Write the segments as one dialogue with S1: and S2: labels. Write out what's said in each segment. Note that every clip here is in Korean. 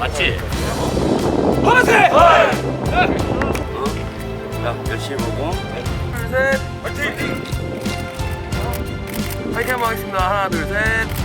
S1: 맞지?
S2: 화세!
S1: 자, 열심히 보고.
S2: 둘 셋 화이팅! 화이팅 한번 하겠습니다 하나 둘 셋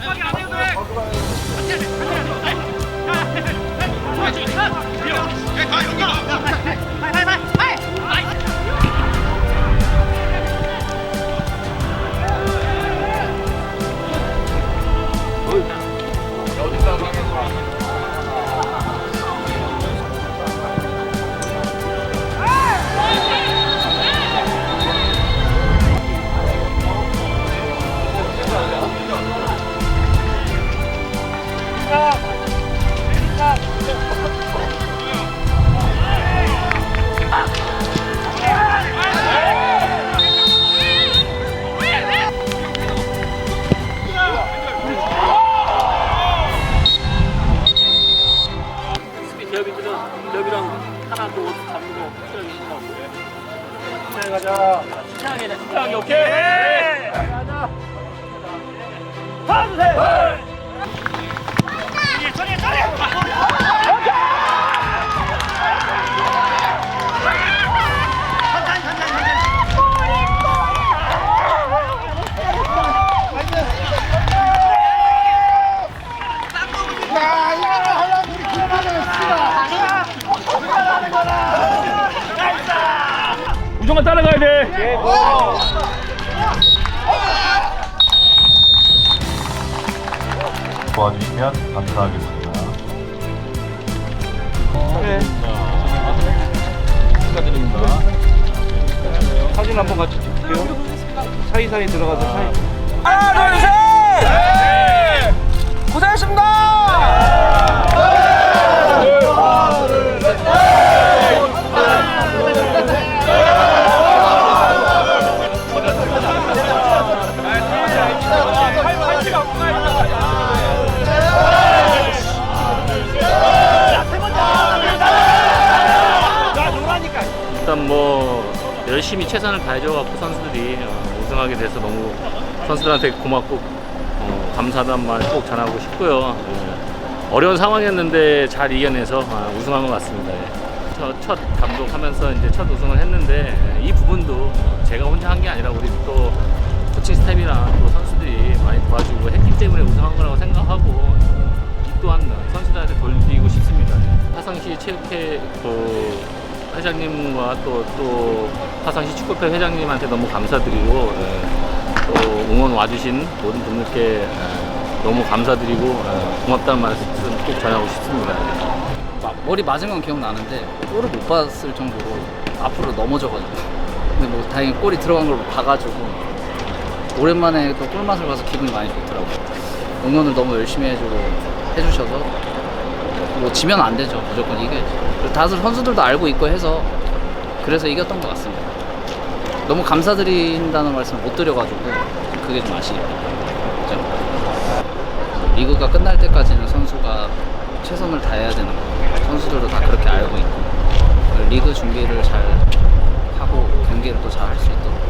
S1: 기업이들은 잡고 시작이 신나고. 잘 가자. 신나게 해, 신나게 오케이. 가자. 하나 둘 우정아 따라가야 돼.
S3: 도와주시면 감사하겠습니다.
S4: 축하드립니다. 사진 한번 같이 찍을게요. 사이사이 들어가서 사이.
S1: 열심히 최선을 다해줘갖고 선수들이 어, 우승하게 돼서 너무 선수들한테 고맙고 어, 감사한 말꼭 전하고 싶고요. 예. 어려운 상황이었는데 잘 이겨내서 아, 우승한 것 같습니다. 예. 저첫 감독하면서 이제 첫 우승을 했는데 예, 이 부분도 제가 혼자 한 게 아니라 우리 또 코칭 스텝이랑 또 선수들이 많이 도와주고 했기 때문에 우승한 거라고 생각하고 이 또한 선수들한테 돌리고 싶습니다. 예. 화성시 체육회 그 회장님과 또, 또 화성시 축구협회 회장님한테 너무 감사드리고 예, 또 응원 와주신 모든 분들께 예, 너무 감사드리고 예, 고맙다는 말씀 꼭 전하고 싶습니다.
S5: 막 머리 맞은 건 기억나는데 골을 못 봤을 정도로 앞으로 넘어져가지고. 근데 뭐 다행히 골이 들어간 걸 봐가지고 오랜만에 또 골맛을 봐서 기분이 많이 좋더라고요. 응원을 너무 열심히 해주고 해주셔서 뭐 지면 안 되죠. 무조건 그리고 다들 선수들도 알고 있고 해서 그래서 이겼던 것 같습니다. 너무 감사드린다는 말씀을 못 드려가지고 그게 좀 아쉽네요. 그죠? 리그가 끝날 때까지는 선수가 최선을 다해야 되는 거. 선수들도 다 그렇게 알고 있고 리그 준비를 잘 하고 경기를 또 잘 할 수 있도록